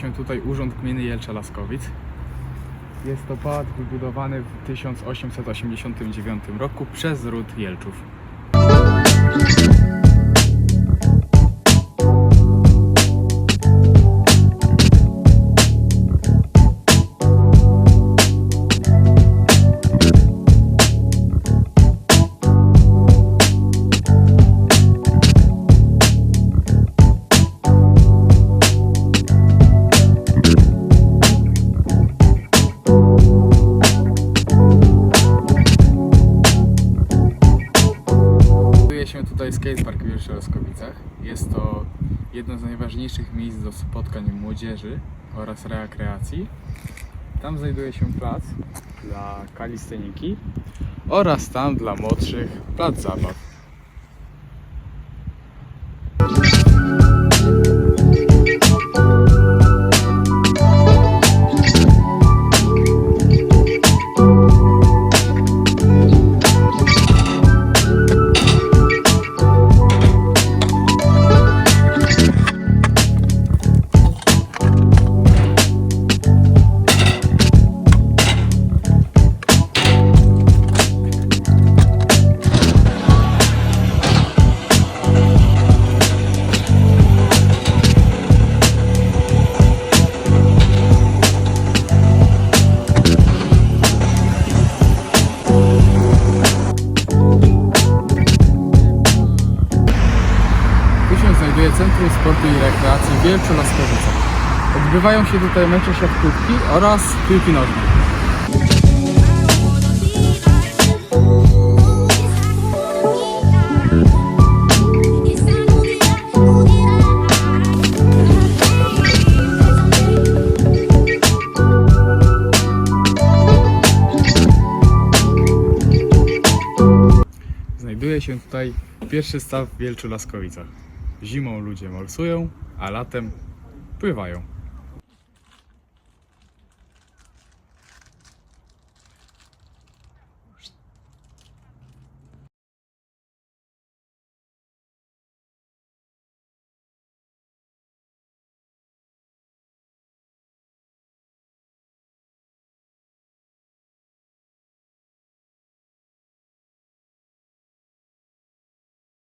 się tutaj Urząd Gminy Jelcza-Laskowic. Jest to pałac wybudowany w 1889 roku przez ród Jelczów. Znajduje się tutaj skatepark w Jelcza-Laskowicach. Jest to jedno z najważniejszych miejsc do spotkań młodzieży oraz rekreacji. Tam znajduje się plac dla kalisteniki oraz tam dla młodszych plac zabaw. Centrum Sportu i Rekreacji Wielczu Laskowicach. Odbywają się tutaj mecze siatkówki oraz piłki nożnej. Znajduje się tutaj pierwszy staw w Wielczu Laskowicach. Zimą ludzie morsują, a latem pływają.